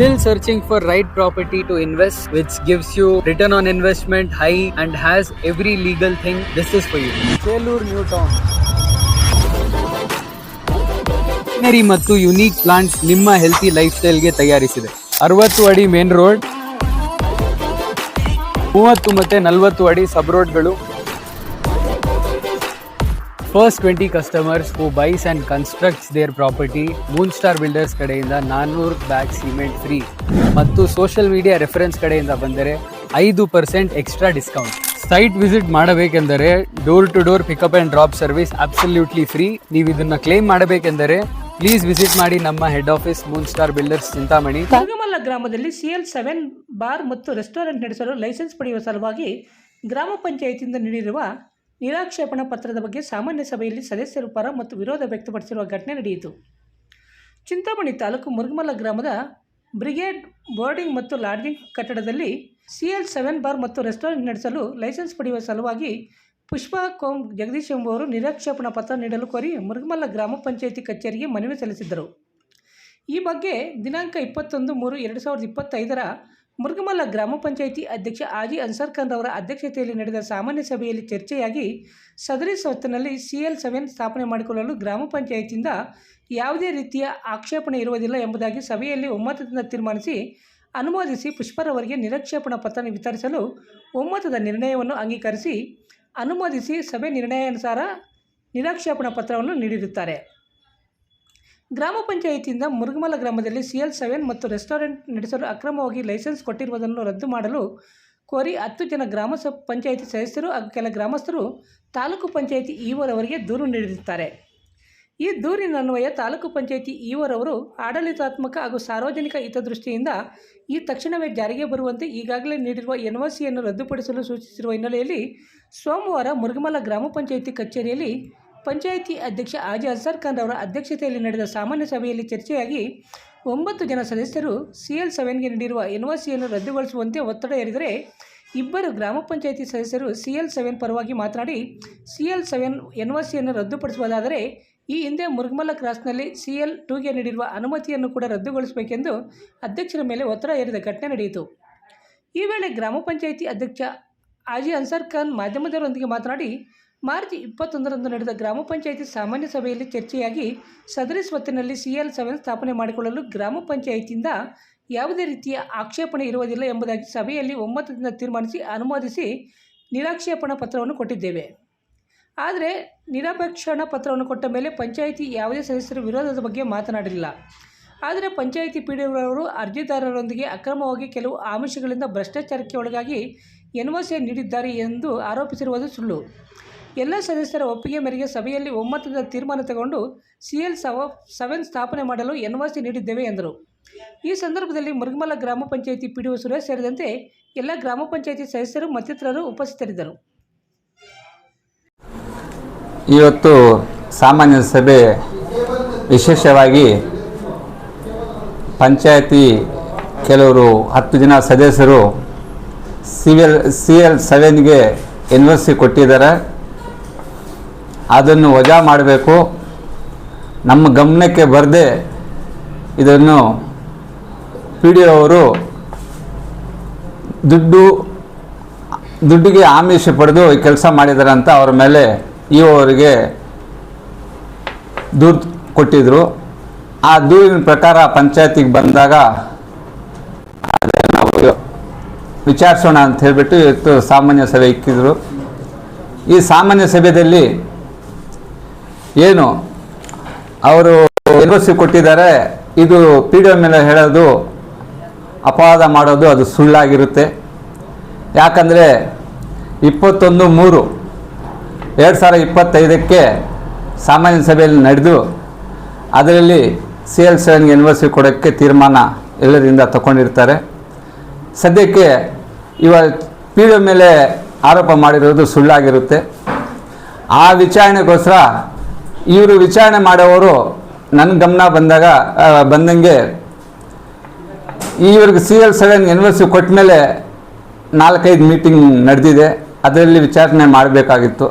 Still searching for right property to invest, which gives you return on investment high and has every legal thing. This is for you. Selur New Town. Greenery ಮತ್ತು unique plants ನಿಮ್ಮ healthy life ಸ್ಟೈಲ್ಗೆ ತಯಾರಿಸಿದೆ ಅರವತ್ತು ಅಡಿ main road ಮೂವತ್ತು ಮತ್ತೆ ನಲವತ್ತು ಅಡಿ ಸಬ್ ರೋಡ್ಗಳು first twenty customers who buys and constructs their property Moon Star builders ಕಡೆಯಿಂದ ನಾನ್ನೂರು ಬ್ಯಾಗ್ ಸಿಮೆಂಟ್ ಫ್ರೀ ಮತ್ತು ಸೋಷಿಯಲ್ ಮೀಡಿಯಾ ರೆಫರೆನ್ಸ್ ಕಡೆಯಿಂದ ಬಂದರೆ ಐದು percent extra discount site visit ಮಾಡಬೇಕೆಂದರೆ door to door pickup and drop service absolutely free ನೀವು ಇದನ್ನು claim ಮಾಡಬೇಕೆಂದರೆ ಪ್ಲೀಸ್ ವಿಸಿಟ್ ಮಾಡಿ ನಮ್ಮ head office Moon Star builders Chintamani. Thangamalla ಗ್ರಾಮದಲ್ಲಿ ಸಿಎಲ್ ಸೆವೆನ್ ಬಾರ್ ಮತ್ತು ರೆಸ್ಟೋರೆಂಟ್ ನಡೆಸಲು ಲೈಸೆನ್ಸ್ ಪಡೆಯುವ ಸಲುವಾಗಿ ಗ್ರಾಮ ಪಂಚಾಯಿತಿಯಿಂದ ನೀಡಿರುವ ನಿರಾಕ್ಷೇಪಣಾ ಪತ್ರದ ಬಗ್ಗೆ ಸಾಮಾನ್ಯ ಸಭೆಯಲ್ಲಿ ಸದಸ್ಯರು ಪರ ಮತ್ತು ವಿರೋಧ ವ್ಯಕ್ತಪಡಿಸಿರುವ ಘಟನೆ ನಡೆಯಿತು. ಚಿಂತಾಮಣಿ ತಾಲೂಕು ಮುರುಗಮಲ್ಲ ಗ್ರಾಮದ ಬ್ರಿಗೇಡ್ ಬೋರ್ಡಿಂಗ್ ಮತ್ತು ಲಾಡ್ಜಿಂಗ್ ಕಟ್ಟಡದಲ್ಲಿ ಸಿಎಲ್ ಸೆವೆನ್ ಬಾರ್ ಮತ್ತು ರೆಸ್ಟೋರೆಂಟ್ ನಡೆಸಲು ಲೈಸೆನ್ಸ್ ಪಡೆಯುವ ಸಲುವಾಗಿ ಪುಷ್ಪಾ ಕೋಂ ಜಗದೀಶ್ ಎಂಬುವರು ನಿರಾಕ್ಷೇಪಣಾ ಪತ್ರ ನೀಡಲು ಕೋರಿ ಮುರುಗಮಲ್ಲ ಗ್ರಾಮ ಪಂಚಾಯಿತಿ ಕಚೇರಿಗೆ ಮನವಿ ಸಲ್ಲಿಸಿದ್ದರು. ಈ ಬಗ್ಗೆ ದಿನಾಂಕ ಇಪ್ಪತ್ತೊಂದು ಮೂರು ಎರಡು ಸಾವಿರದ ಇಪ್ಪತ್ತೈದರ ಮುರುಗಮಲ್ಲ ಗ್ರಾಮ ಪಂಚಾಯಿತಿ ಅಧ್ಯಕ್ಷ ಆಜಿ ಅನ್ಸರ್ ಖಾನ್ ಅವರ ಅಧ್ಯಕ್ಷತೆಯಲ್ಲಿ ನಡೆದ ಸಾಮಾನ್ಯ ಸಭೆಯಲ್ಲಿ ಚರ್ಚೆಯಾಗಿ ಸದರಿ ಸ್ವತ್ತಿನಲ್ಲಿ ಸಿ ಎಲ್ ಸೆವೆನ್ ಸ್ಥಾಪನೆ ಮಾಡಿಕೊಳ್ಳಲು ಗ್ರಾಮ ಪಂಚಾಯಿತಿಯಿಂದ ಯಾವುದೇ ರೀತಿಯ ಆಕ್ಷೇಪಣೆ ಇರುವುದಿಲ್ಲ ಎಂಬುದಾಗಿ ಸಭೆಯಲ್ಲಿ ಒಮ್ಮತದಿಂದ ತೀರ್ಮಾನಿಸಿ ಅನುಮೋದಿಸಿ ಪುಷ್ಪರವರಿಗೆ ನಿರಕ್ಷೇಪಣಾ ಪತ್ರ ವಿತರಿಸಲು ಒಮ್ಮತದ ನಿರ್ಣಯವನ್ನು ಅಂಗೀಕರಿಸಿ ಅನುಮೋದಿಸಿ ಸಭೆ ನಿರ್ಣಯಾನುಸಾರ ನಿರಾಕ್ಷೇಪಣಾ ಪತ್ರವನ್ನು ನೀಡಿರುತ್ತಾರೆ. ಗ್ರಾಮ ಪಂಚಾಯಿತಿಯಿಂದ ಮುರುಗಮಲ ಗ್ರಾಮದಲ್ಲಿ ಸಿ ಎಲ್ ಸೆವೆನ್ ಮತ್ತು ರೆಸ್ಟೋರೆಂಟ್ ನಡೆಸಲು ಅಕ್ರಮವಾಗಿ ಲೈಸೆನ್ಸ್ ಕೊಟ್ಟಿರುವುದನ್ನು ರದ್ದು ಮಾಡಲು ಕೋರಿ ಹತ್ತು ಜನ ಗ್ರಾಮ ಪಂಚಾಯಿತಿ ಸದಸ್ಯರು ಹಾಗೂ ಕೆಲ ಗ್ರಾಮಸ್ಥರು ತಾಲೂಕು ಪಂಚಾಯಿತಿ ಈವರವರಿಗೆ ದೂರು ನೀಡಿರುತ್ತಾರೆ. ಈ ದೂರಿನನ್ವಯ ತಾಲೂಕು ಪಂಚಾಯಿತಿ ಈವರವರು ಆಡಳಿತಾತ್ಮಕ ಹಾಗೂ ಸಾರ್ವಜನಿಕ ಹಿತದೃಷ್ಟಿಯಿಂದ ಈ ತಕ್ಷಣವೇ ಜಾರಿಗೆ ಬರುವಂತೆ ಈಗಾಗಲೇ ನೀಡಿರುವ ಎನ್ ಸಿಯನ್ನು ರದ್ದುಪಡಿಸಲು ಸೂಚಿಸಿರುವ ಹಿನ್ನೆಲೆಯಲ್ಲಿ ಸೋಮವಾರ ಮುರುಗಮಲ ಗ್ರಾಮ ಪಂಚಾಯಿತಿ ಕಚೇರಿಯಲ್ಲಿ ಪಂಚಾಯಿತಿ ಅಧ್ಯಕ್ಷ ಆಜಿ ಅಜರ್ ಖಾನ್ ಅವರ ಅಧ್ಯಕ್ಷತೆಯಲ್ಲಿ ನಡೆದ ಸಾಮಾನ್ಯ ಸಭೆಯಲ್ಲಿ ಚರ್ಚೆಯಾಗಿ ಒಂಬತ್ತು ಜನ ಸದಸ್ಯರು ಸಿ ಎಲ್ ಸೆವೆನ್ಗೆ ನೀಡಿರುವ ಎನ್ ಒ ಸಿಯನ್ನು ರದ್ದುಗೊಳಿಸುವಂತೆ ಒತ್ತಡ ಹೇರಿದರೆ ಇಬ್ಬರು ಗ್ರಾಮ ಪಂಚಾಯಿತಿ ಸದಸ್ಯರು ಸಿ ಎಲ್ ಸೆವೆನ್ ಪರವಾಗಿ ಮಾತನಾಡಿ C L seven N O ಸಿಯನ್ನು ರದ್ದುಪಡಿಸುವುದಾದರೆ ಈ ಹಿಂದೆ ಮುರುಗಮಲ್ಲ ಕ್ರಾಸ್ನಲ್ಲಿ ಸಿ ಎಲ್ ಟೂಗೆ ನೀಡಿರುವ ಅನುಮತಿಯನ್ನು ಕೂಡ ರದ್ದುಗೊಳಿಸಬೇಕೆಂದು ಅಧ್ಯಕ್ಷರ ಮೇಲೆ ಒತ್ತಡ ಹೇರಿದ ಘಟನೆ ನಡೆಯಿತು. ಈ ವೇಳೆ ಗ್ರಾಮ ಪಂಚಾಯಿತಿ ಅಧ್ಯಕ್ಷ ಆಜಿ ಅನ್ಸರ್ ಖಾನ್ ಮಾಧ್ಯಮದವರೊಂದಿಗೆ ಮಾತನಾಡಿ ಮಾರ್ಚ್ ಇಪ್ಪತ್ತೊಂದರಂದು ನಡೆದ ಗ್ರಾಮ ಪಂಚಾಯಿತಿ ಸಾಮಾನ್ಯ ಸಭೆಯಲ್ಲಿ ಚರ್ಚೆಯಾಗಿ ಸದರಿ ಸ್ವತ್ತಿನಲ್ಲಿ ಸಿ ಎಲ್ ಸೆವೆನ್ ಸ್ಥಾಪನೆ ಮಾಡಿಕೊಳ್ಳಲು ಗ್ರಾಮ ಪಂಚಾಯಿತಿಯಿಂದ ಯಾವುದೇ ರೀತಿಯ ಆಕ್ಷೇಪಣೆ ಇರುವುದಿಲ್ಲ ಎಂಬುದಾಗಿ ಸಭೆಯಲ್ಲಿ ಒಮ್ಮತದಿಂದ ತೀರ್ಮಾನಿಸಿ ಅನುಮೋದಿಸಿ ನಿರಾಕ್ಷೇಪಣಾ ಪತ್ರವನ್ನು ಕೊಟ್ಟಿದ್ದೇವೆ. ಆದರೆ ನಿರಾಪೇಕ್ಷಣಾ ಪತ್ರವನ್ನು ಕೊಟ್ಟ ಮೇಲೆ ಪಂಚಾಯಿತಿ ಯಾವುದೇ ಸದಸ್ಯರು ವಿರೋಧದ ಬಗ್ಗೆ ಮಾತನಾಡಲಿಲ್ಲ ಆದರೆ ಪಂಚಾಯಿತಿ ಪೀಡಿತರವರು ಅರ್ಜಿದಾರರೊಂದಿಗೆ ಅಕ್ರಮವಾಗಿ ಕೆಲವು ಆಮಿಷಗಳಿಂದ ಭ್ರಷ್ಟಾಚಾರಕ್ಕೆ ಒಳಗಾಗಿ ಎನ್ವಸೆ ನೀಡಿದ್ದಾರೆ ಎಂದು ಆರೋಪಿಸಿರುವುದು ಸುಳ್ಳು. ಎಲ್ಲ ಸದಸ್ಯರ ಒಪ್ಪಿಗೆ ಮೇರೆಗೆ ಸಭೆಯಲ್ಲಿ ಒಮ್ಮತದ ತೀರ್ಮಾನ ತಗೊಂಡು ಸಿ ಎಲ್ ಸವ ಸೆವೆನ್ ಸ್ಥಾಪನೆ ಮಾಡಲು ಎನ್ ಒ ಸಿ ನೀಡಿದ್ದೇವೆ ಎಂದರು. ಈ ಸಂದರ್ಭದಲ್ಲಿ ಮುರುಗಮಲ ಗ್ರಾಮ ಪಂಚಾಯಿತಿ ಪಿಡಿಒ ಸುರೇಶ್ ಸೇರಿದಂತೆ ಎಲ್ಲ ಗ್ರಾಮ ಪಂಚಾಯಿತಿ ಸದಸ್ಯರು ಮತ್ತಿತರರು ಉಪಸ್ಥಿತರಿದ್ದರು. ಇವತ್ತು ಸಾಮಾನ್ಯ ಸಭೆ ವಿಶೇಷವಾಗಿ ಪಂಚಾಯಿತಿ ಕೆಲವರು ಹತ್ತು ಜನ ಸದಸ್ಯರು ಸಿ ಎಲ್ ಸಿ ಎಲ್ ಸೆವೆನ್ಗೆ ಯೂನಿವರ್ಸಿಟಿ ಕೊಟ್ಟಿದ್ದಾರೆ. ಅದನ್ನು ವಜಾ ಮಾಡಬೇಕು. ನಮ್ಮ ಗಮನಕ್ಕೆ ಬರದೆ ಇದನ್ನು ಪಿ ಡಿ ಅವರು ದುಡ್ಡು, ದುಡ್ಡಿಗೆ ಆಮಿಷ ಪಡೆದು ಈ ಕೆಲಸ ಮಾಡಿದ್ದಾರೆ ಅಂತ ಅವರ ಮೇಲೆ ಇ ಅವರಿಗೆ ದೂರು ಕೊಟ್ಟಿದ್ರು. ಆ ದೂರಿನ ಪ್ರಕಾರ ಪಂಚಾಯತಿಗೆ ಬಂದಾಗ ನಾವು ವಿಚಾರಿಸೋಣ ಅಂತ ಹೇಳಿಬಿಟ್ಟು ಇವತ್ತು ಸಾಮಾನ್ಯ ಸಭೆ ಇಕ್ಕಿದ್ರು. ಈ ಸಾಮಾನ್ಯ ಸಭೆಯಲ್ಲಿ ಏನು? ಅವರು ಎಲ್ ಕೊಟ್ಟಿದ್ದಾರೆ. ಇದು ಪಿ ಡಿ ಮೇಲೆ ಹೇಳೋದು ಅಪವಾದ ಮಾಡೋದು, ಅದು ಸುಳ್ಳಾಗಿರುತ್ತೆ. ಯಾಕಂದರೆ ಇಪ್ಪತ್ತೊಂದು ಮೂರು, ಎರಡು ಸಾವಿರ ಇಪ್ಪತ್ತೈದಕ್ಕೆ ಸಾಮಾನ್ಯ ಸಭೆಯಲ್ಲಿ ನಡೆದು, ಅದರಲ್ಲಿ ಸಿ ಎಲ್ ಸೆವೆನ್ಗೆ ಯೂನಿವರ್ಸಿಟಿ ಕೊಡೋಕ್ಕೆ ತೀರ್ಮಾನ ಎಲ್ಲರಿಂದ ತಗೊಂಡಿರ್ತಾರೆ. ಸದ್ಯಕ್ಕೆ ಇವ ಪಿ ಡಿ ಮೇಲೆ ಆರೋಪ ಮಾಡಿರೋದು ಸುಳ್ಳಾಗಿರುತ್ತೆ. ಆ ವಿಚಾರಣೆಗೋಸ್ಕರ ಇವರು ವಿಚಾರಣೆ ಮಾಡೋವರು ನನ್ನ ಗಮನ ಬಂದಾಗ ಬಂದಂಗೆ ಇವ್ರಿಗೆ C L seven university C ಕೊಟ್ಟ ಮೇಲೆ ನಾಲ್ಕೈದು ಮೀಟಿಂಗ್ ನಡೆದಿದೆ. ಅದರಲ್ಲಿ ವಿಚಾರಣೆ ಮಾಡಬೇಕಾಗಿತ್ತು.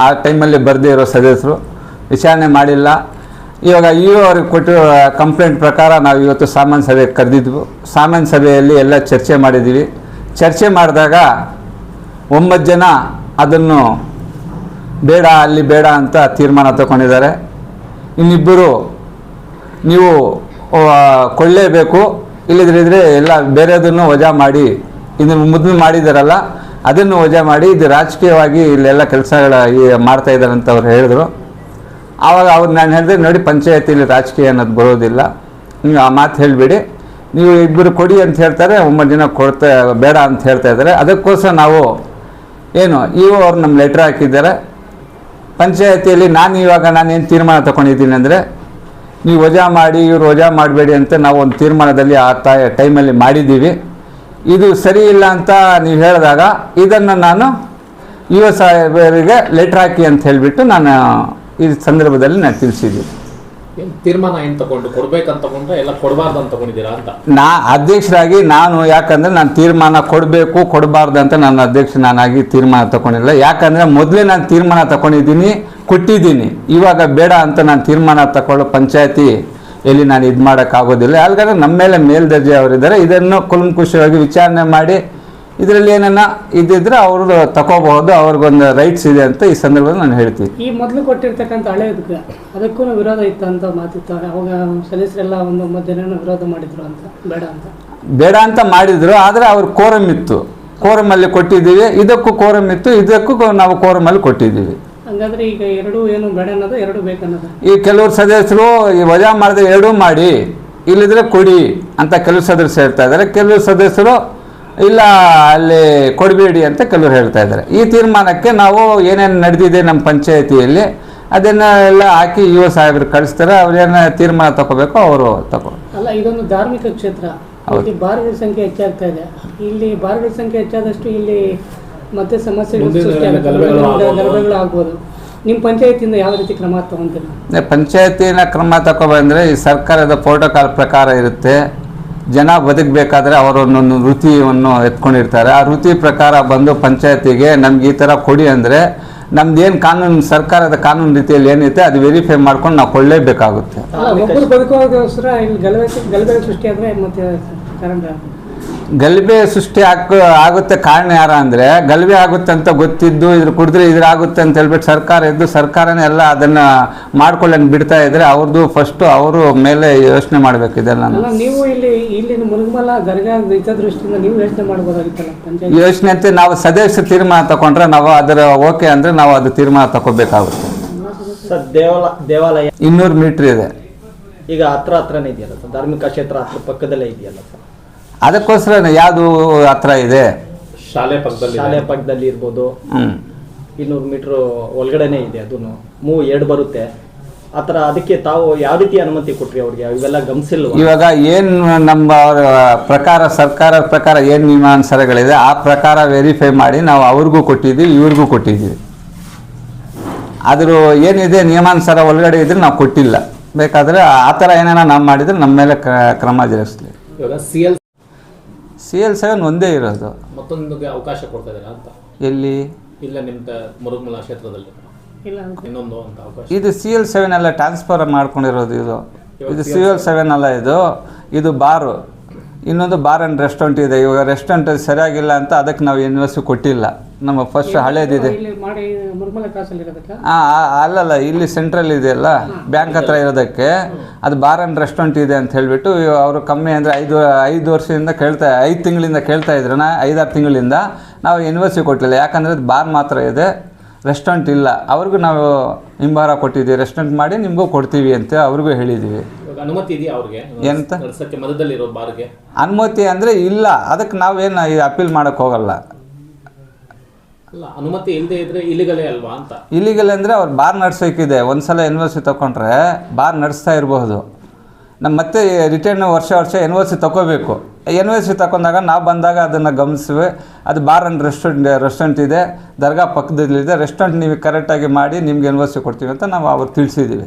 ಆ ಟೈಮಲ್ಲಿ ಬರದೇ ಇರೋ ಸದಸ್ಯರು. ವಿಚಾರಣೆ ಮಾಡಿಲ್ಲ. ಇವಾಗ ಇ ಅವ್ರಿಗೆ ಕೊಟ್ಟಿರೋ ಕಂಪ್ಲೇಂಟ್ ಪ್ರಕಾರ ನಾವು ಇವತ್ತು ಸಾಮಾನ್ಯ ಸಭೆ ಕರೆದಿದ್ವು. ಸಾಮಾನ್ಯ ಸಭೆಯಲ್ಲಿ ಎಲ್ಲ ಚರ್ಚೆ ಮಾಡಿದ್ದೀವಿ. ಚರ್ಚೆ ಮಾಡಿದಾಗ ಒಂಬತ್ತು ಜನ ಅದನ್ನು ಬೇಡ, ಅಲ್ಲಿ ಬೇಡ ಅಂತ ತೀರ್ಮಾನ ತಗೊಂಡಿದ್ದಾರೆ. ಇನ್ನಿಬ್ಬರು ನೀವು ಕೊಳ್ಳೇಬೇಕು, ಇಲ್ಲದಿದ್ರೆ ಎಲ್ಲ ಬೇರೆದನ್ನು ವಜಾ ಮಾಡಿ, ಇನ್ನು ಮೊದಲು ಮಾಡಿದಾರಲ್ಲ, ಅದನ್ನು ವಜಾ ಮಾಡಿ ಇದು ರಾಜಕೀಯವಾಗಿ ಇಲ್ಲೆಲ್ಲ ಕೆಲಸಗಳ ಮಾಡ್ತಾ ಇದ್ದಾರೆ ಅಂತ ಅವ್ರು ಹೇಳಿದ್ರು. ಆವಾಗ ಅವ್ರು ನಾನು ಹೇಳಿದೆ, ನೋಡಿ ಪಂಚಾಯತಿಲಿ ರಾಜಕೀಯ ಅನ್ನೋದು ಬರೋದಿಲ್ಲ. ನೀವು ಆ ಮಾತು ಹೇಳಿಬಿಡಿ. ನೀವು ಇಬ್ಬರು ಕೊಡಿ ಅಂತ ಹೇಳ್ತಾರೆ, ಒಂಬತ್ತು ದಿನ ಕೊಡ್ತಾ, ಬೇಡ ಅಂತ ಹೇಳ್ತಾ ಇದ್ದಾರೆ. ಅದಕ್ಕೋಸ್ಕರ ನಾವು, ಏನು ಇವು ಅವ್ರು ನಮ್ಮ ಲೆಟ್ರ್ ಹಾಕಿದ್ದಾರೆ. ಪಂಚಾಯತಿಯಲ್ಲಿ ನಾನು ಇವಾಗ ನಾನೇನು ತೀರ್ಮಾನ ತಗೊಂಡಿದ್ದೀನಿ ಅಂದರೆ, ನೀವು ವಜಾ ಮಾಡಿ, ಇವ್ರು ವಜಾ ಮಾಡಬೇಡಿ ಅಂತ ನಾವು ಒಂದು ತೀರ್ಮಾನದಲ್ಲಿ ಆ ತ, ಟೈಮಲ್ಲಿ ಮಾಡಿದ್ದೀವಿ. ಇದು ಸರಿ ಇಲ್ಲ ಅಂತ ನೀವು ಹೇಳಿದಾಗ ಇದನ್ನು ನಾನು ಯುವ ಸಾಹೇಬರಿಗೆ ಲೆಟ್ರ್ ಹಾಕಿ ಅಂತ ಹೇಳಿಬಿಟ್ಟು ನಾನು ಈ ಸಂದರ್ಭದಲ್ಲಿ ನಾನು ತಿಳಿಸಿದ್ದೀನಿ. ಏನ್ ತೀರ್ಮಾನ ಏನು ತಗೊಂಡು, ಕೊಡ್ಬೇಕಂತ ಎಲ್ಲ ಕೊಡಬಾರ್ದು ಅಂತ ತಗೊಂಡಿದ್ದೀರಾ ಅಂತ? ನಾ ಅಧ್ಯಕ್ಷರಾಗಿ ನಾನು ಯಾಕಂದ್ರೆ ನಾನು ತೀರ್ಮಾನ ಕೊಡಬೇಕು, ಕೊಡಬಾರ್ದು ಅಂತ ನನ್ನ ಅಧ್ಯಕ್ಷ ನಾನಾಗಿ ತೀರ್ಮಾನ ತಗೊಂಡಿಲ್ಲ. ಯಾಕಂದ್ರೆ ಮೊದಲೇ ನಾನು ತೀರ್ಮಾನ ತಗೊಂಡಿದ್ದೀನಿ, ಕೊಟ್ಟಿದ್ದೀನಿ. ಇವಾಗ ಬೇಡ ಅಂತ ನಾನು ತೀರ್ಮಾನ ತಗೊಳ್ಳೋ ಪಂಚಾಯತಿ ಎಲ್ಲಿ ನಾನು ಇದು ಮಾಡೋಕ್ಕಾಗೋದಿಲ್ಲ. ಯಾಕಂದ್ರೆ ನಮ್ಮ ಮೇಲೆ ಮೇಲ್ದರ್ಜೆ ಅವರಿದ್ದಾರೆ ಇದನ್ನು ಕುಲಂಕುಷವಾಗಿ ವಿಚಾರಣೆ ಮಾಡಿ ಇದರಲ್ಲಿ ಏನನ್ನ ಇದ್ದಿದ್ರೆ ಅವರು ತಗೋಬಹುದು ಅವ್ರಿಗೊಂದು ರೈಟ್ಸ್ ಇದೆ ಅಂತ ಈ ಸಂದರ್ಭದಲ್ಲಿ ನಾನು ಹೇಳ್ತೀನಿ. ಈ ಮೊದಲು ಕೊಟ್ಟಿರ್ತಕ್ಕಂಥ ಹಳೆಯದಕ್ಕೆ ಅದಕ್ಕೂ ವಿರೋಧ ಇತ್ತು ಅಂತ ಮಾತಿತ್ತು ಅವಾಗ ಸದಸ್ಯರೆಲ್ಲ ಒಂದು ಒಂಬತ್ತು ಜನ ವಿರೋಧ ಮಾಡಿದ್ರು ಅಂತ ಬೇಡ ಅಂತ. ಬೇಡ ಅಂತ ಮಾಡಿದ್ರು ಆದರೆ ಅವ್ರ ಕೋರಮ್ ಇತ್ತು. ಕೋರಮಲ್ಲಿ ಕೊಟ್ಟಿದ್ದೀವಿ ಇದಕ್ಕೂ ಕೋರಮ್ ಇತ್ತು ಇದಕ್ಕೂ ನಾವು ಕೋರಮಲ್ಲಿ ಕೊಟ್ಟಿದ್ದೀವಿ. ಹಾಗಾದ್ರೆ ಈಗ ಎರಡು ಏನು ಬೇಡ ಅನ್ನೋದು ಎರಡು ಬೇಕನ್ನೋದು. ಈ ಕೆಲವರು ಸದಸ್ಯರು ಈ ವಜಾ ಮಾಡಿದ್ರೆ ಎರಡೂ ಮಾಡಿ ಇಲ್ಲಿದ್ರೆ ಕೊಡಿ ಅಂತ ಕೆಲವು ಸದಸ್ಯರು ಹೇಳ್ತಾ ಇದ್ದಾರೆ. ಕೆಲವು ಸದಸ್ಯರು ಇಲ್ಲ ಅಲ್ಲಿ ಕೊಡಬೇಡಿ ಅಂತ ಕೆಲವರು ಹೇಳ್ತಾ ಇದ್ದಾರೆ. ಈ ತೀರ್ಮಾನಕ್ಕೆ ನಾವು ಏನೇನು ನಡೆದಿದೆ ನಮ್ಮ ಪಂಚಾಯತಿಯಲ್ಲಿ ಅದನ್ನ ಎಲ್ಲ ಹಾಕಿ ಯುವ ಸಾಹೇಬರು ಕಳಿಸ್ತಾರೆ ಅವ್ರೇನು ತೀರ್ಮಾನ ತಗೋಬೇಕು ಅವರು ತಗೋ ಅಲ್ಲ ಇದೊಂದು ಧಾರ್ಮಿಕ ಕ್ಷೇತ್ರ. ಇಲ್ಲಿ ಬಾರ್ಗಳ ಸಂಖ್ಯೆ ಹೆಚ್ಚಾಗ್ತಾ ಇದೆ. ಇಲ್ಲಿ ಬಾರ್ಗಳ ಸಂಖ್ಯೆ ಹೆಚ್ಚಾದಷ್ಟು ಇಲ್ಲಿ ಮತ್ತೆ ಸಮಸ್ಯೆಗಳು. ಗಲಭೆಗಳು ಆಗ್ಬೋದು. ನಿಮ್ಮ ಪಂಚಾಯತಿಯಿಂದ ಯಾವ ರೀತಿ ಕ್ರಮ ತಗೊಂತೀರಾ? ಪಂಚಾಯತಿನ ಕ್ರಮ ತಗೊಬಂದ್ರೆ ಈ ಸರ್ಕಾರದ ಪ್ರೋಟೋಕಾಲ್ ಪ್ರಕಾರ ಇರುತ್ತೆ. ಜನ ಬದುಕಬೇಕಾದ್ರೆ ಅವರೊಂದೊಂದು ವೃತ್ತಿಯನ್ನು ಎತ್ಕೊಂಡಿರ್ತಾರೆ. ಆ ವೃತ್ತಿ ಪ್ರಕಾರ ಬಂದು ಪಂಚಾಯತಿಗೆ ನಮ್ಗೆ ಈ ಥರ ಕೊಡಿ ಅಂದರೆ ನಮ್ದು ಏನು ಕಾನೂನು, ಸರ್ಕಾರದ ಕಾನೂನು ರೀತಿಯಲ್ಲಿ ಏನಿದೆ ಅದು ವೆರಿಫೈ ಮಾಡ್ಕೊಂಡು ನಾವು ಕೊಳ್ಳೇಬೇಕಾಗುತ್ತೆ. ಗಲಭೆ ಸೃಷ್ಟಿ ಆಗ ಆಗುತ್ತೆ ಕಾರಣ ಯಾರ ಅಂದರೆ ಗಲಭೆ ಆಗುತ್ತೆ ಅಂತ ಗೊತ್ತಿದ್ದು ಇದ್ರ ಕುಡಿದ್ರೆ ಇದ್ರಾಗುತ್ತೆ ಅಂತ ಹೇಳ್ಬಿಟ್ಟು ಸರ್ಕಾರ ಇದ್ದು ಸರ್ಕಾರನೇ ಎಲ್ಲ ಅದನ್ನು ಮಾಡ್ಕೊಳ್ಳಂಗೆ ಬಿಡ್ತಾ ಇದ್ರೆ ಅವ್ರದ್ದು ಫಸ್ಟು ಅವರು ಮೇಲೆ ಯೋಚನೆ ಮಾಡಬೇಕು ಇದೆಲ್ಲ. ನೀವು ಇಲ್ಲಿ ಇಲ್ಲಿನ ಮುರುಗಮಲ ದರ್ಗಾ ಹಿತದೃಷ್ಟಿಯಿಂದ ನೀವು ಯೋಚನೆ ಮಾಡ್ಬೋದಾಗಿತ್ತಲ್ಲ ಪಂಚಾಯತ್? ಯೋಚನೆ ಅಂತ ನಾವು ಸದಸ್ಯ ತೀರ್ಮಾನ ತಗೊಂಡ್ರೆ ನಾವು ಅದರ ಓಕೆ ಅಂದರೆ ನಾವು ಅದು ತೀರ್ಮಾನ ತಗೋಬೇಕಾಗುತ್ತೆ ಸರ್ ದೇವಾಲ ದೇವಾಲಯ. ಇನ್ನೂರು ಮೀಟ್ರ್ ಇದೆ. ಈಗ ಹತ್ರ ಹತ್ರನೇ ಇದೆಯಲ್ಲ ಸರ್ ಧಾರ್ಮಿಕ ಕ್ಷೇತ್ರ ಹತ್ರ ಪಕ್ಕದಲ್ಲೇ ಇದೆಯಲ್ಲ ಸರ್? ಅದಕ್ಕೋಸ್ಕರ ಯಾವುದು ಹತ್ರ ಇದೆ? ಶಾಲೆ ಪಕ್ಕದಲ್ಲಿ ಶಾಲೆ ಪಕ್ಕದಲ್ಲಿ ಇರ್ಬೋದು. ಹ್ಞೂ ಇನ್ನೂರು ಮೀಟ್ರ್ ಒಳಗಡೆನೆ ಇದೆ ಅದನ್ನು ಮೂ ಎರಡು ಬರುತ್ತೆ. ಆ ಥರ ಅದಕ್ಕೆ ತಾವು ಯಾವ ರೀತಿ ಅನುಮತಿ ಕೊಟ್ರಿ ಅವ್ರಿಗೆ? ಇವೆಲ್ಲ ಗಮನಿಸಿಲ್ವ ಇವಾಗ ಏನು ನಮ್ಮ ಅವ್ರ ಪ್ರಕಾರ ಸರ್ಕಾರದ ಪ್ರಕಾರ ಏನು ನಿಯಮಾನುಸಾರಗಳಿದೆ ಆ ಪ್ರಕಾರ ವೆರಿಫೈ ಮಾಡಿ ನಾವು ಅವ್ರಿಗೂ ಕೊಟ್ಟಿದ್ದೀವಿ ಇವ್ರಿಗೂ ಕೊಟ್ಟಿದ್ದೀವಿ ಆದರೂ ಏನಿದೆ ನಿಯಮಾನುಸಾರ ಒಳಗಡೆ ಇದ್ರೆ ನಾವು ಕೊಟ್ಟಿಲ್ಲ. ಬೇಕಾದರೆ ಆ ಥರ ಏನೇನೋ ನಾವು ಮಾಡಿದರೆ ನಮ್ಮ ಮೇಲೆ ಕ- ಕ್ರಮ ಜರುಗಿಸ್ಲಿ. ಇವಾಗ ಸಿ ಎಲ್ ಎಲ್ ಸೆವೆನ್ ಒಂದೇ ಇರೋದು. ಮತ್ತೊಂದು ಅವಕಾಶ ಕೊಡ್ತಾ ಇದ್ದಾರೆ ಅಂತ? ಎಲ್ಲಿ? ಇಲ್ಲ ನಿಮ್ಮ ಕ್ಷೇತ್ರದಲ್ಲಿ. ಇಲ್ಲ ಇನ್ನೊಂದು ಅಂತ ಅವಕಾಶ. ಇದು ಸಿ ಎಲ್ ಸೆವೆನ್ ಎಲ್ಲ ಟ್ರಾನ್ಸ್ಫರ್ ಮಾಡ್ಕೊಂಡಿರೋದು ಇದು. ಇದು ಸಿ ಎಲ್ ಸೆವೆನ್ ಅಲ್ಲ ಇದು. ಇದು ಬಾರು. ಇನ್ನೊಂದು ಬಾರ್ ಆ್ಯಂಡ್ ರೆಸ್ಟೋರೆಂಟ್ ಇದೆ. ಇವಾಗ ರೆಸ್ಟೋರೆಂಟ್ ಸರಿಯಾಗಿಲ್ಲ ಅಂತ ಅದಕ್ಕೆ ನಾವು ಯೂನಿವರ್ಸಿಟಿ ಕೊಟ್ಟಿಲ್ಲ. ನಮ್ಮ ಫಸ್ಟ್ ಹಳೇದಿದೆ. ಆ, ಅಲ್ಲಲ್ಲ ಇಲ್ಲಿ ಸೆಂಟ್ರಲ್ ಇದೆಯಲ್ಲ ಬ್ಯಾಂಕ್ ಹತ್ರ ಇರೋದಕ್ಕೆ. ಅದು ಬಾರ್ ಆ್ಯಂಡ್ ರೆಸ್ಟೋರೆಂಟ್ ಇದೆ ಅಂತ ಹೇಳಿಬಿಟ್ಟು ಅವರು ಕಮ್ಮಿ ಅಂದರೆ ಐದು ಐದು ವರ್ಷದಿಂದ ಕೇಳ್ತಾ ಐದು ತಿಂಗಳಿಂದ ಕೇಳ್ತಾ ಇದ್ರು ನಾ ಐದಾರು ತಿಂಗಳಿಂದ. ನಾವು ಯೂನಿವರ್ಸಿಟಿ ಕೊಟ್ಟಿಲ್ಲ. ಯಾಕಂದರೆ ಅದು ಬಾರ್ ಮಾತ್ರ ಇದೆ. ರೆಸ್ಟೋರೆಂಟ್ ಇಲ್ಲ. ಅವ್ರಿಗೂ ನಾವು ಹಿಂಬಾರ ಕೊಟ್ಟಿದ್ದೀವಿ. ರೆಸ್ಟೋರೆಂಟ್ ಮಾಡಿ ನಿಮಗೂ ಕೊಡ್ತೀವಿ ಅಂತ ಅವ್ರಿಗೂ ಹೇಳಿದ್ದೀವಿ. ಅನುಮತಿ ಇದೆಯಾ ಅವ್ರಿಗೆ? ಎಂತ? ನಡ್ಸಕ್ಕೆ ಮಧ್ಯದಲ್ಲಿರೋ ಬಾರ್ಗೆ? ಅನುಮತಿ ಅಂದರೆ ಇಲ್ಲ. ಅದಕ್ಕೆ ನಾವೇನು ಅಪೀಲ್ ಮಾಡೋಕ್ಕೆ ಹೋಗಲ್ಲ. ಅಲ್ಲ ಅನುಮತಿ ಇಲ್ಲದೆ ಇದ್ರೆ ಇಲ್ಲಿಗಲೇ ಅಲ್ವಾ ಅಂತ? ಇಲ್ಲಿಗಲ್ ಅಂದರೆ ಅವ್ರು ಬಾರ್ ನಡೆಸೋಕ್ಕಿದೆ ಒಂದು ಸಲ ಯೂನಿವರ್ಸಿಟಿ ತೊಗೊಂಡ್ರೆ ಬಾರ್ ನಡೆಸ್ತಾ ಇರಬಹುದು. ನಮ್ಮ ಮತ್ತೆ ರಿಟರ್ನ್ ವರ್ಷ ವರ್ಷ ಯೂನಿವರ್ಸಿಟಿ ತಗೋಬೇಕು ಯೂನಿವರ್ಸಿಟಿ ತಗೊಂಡಾಗ ನಾವು ಬಂದಾಗ ಅದನ್ನು ಗಮನಿಸಿವೆ. ಅದು ಬಾರ್ ಅಂಡ್ ರೆಸ್ಟೋರೆಂಟ್ ರೆಸ್ಟೋರೆಂಟ್ ಇದೆ. ದರ್ಗಾ ಪಕ್ಕದಲ್ಲಿದೆ. ರೆಸ್ಟೋರೆಂಟ್ ನೀವು ಕರೆಕ್ಟಾಗಿ ಮಾಡಿ ನಿಮ್ಗೆ ಯೂನಿವರ್ಸಿಟಿ ಕೊಡ್ತೀವಿ ಅಂತ ನಾವು ಅವ್ರು ತಿಳಿಸಿದ್ದೀವಿ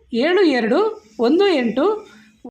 ಏಳು ಎರಡು ಒಂದು ಎಂಟು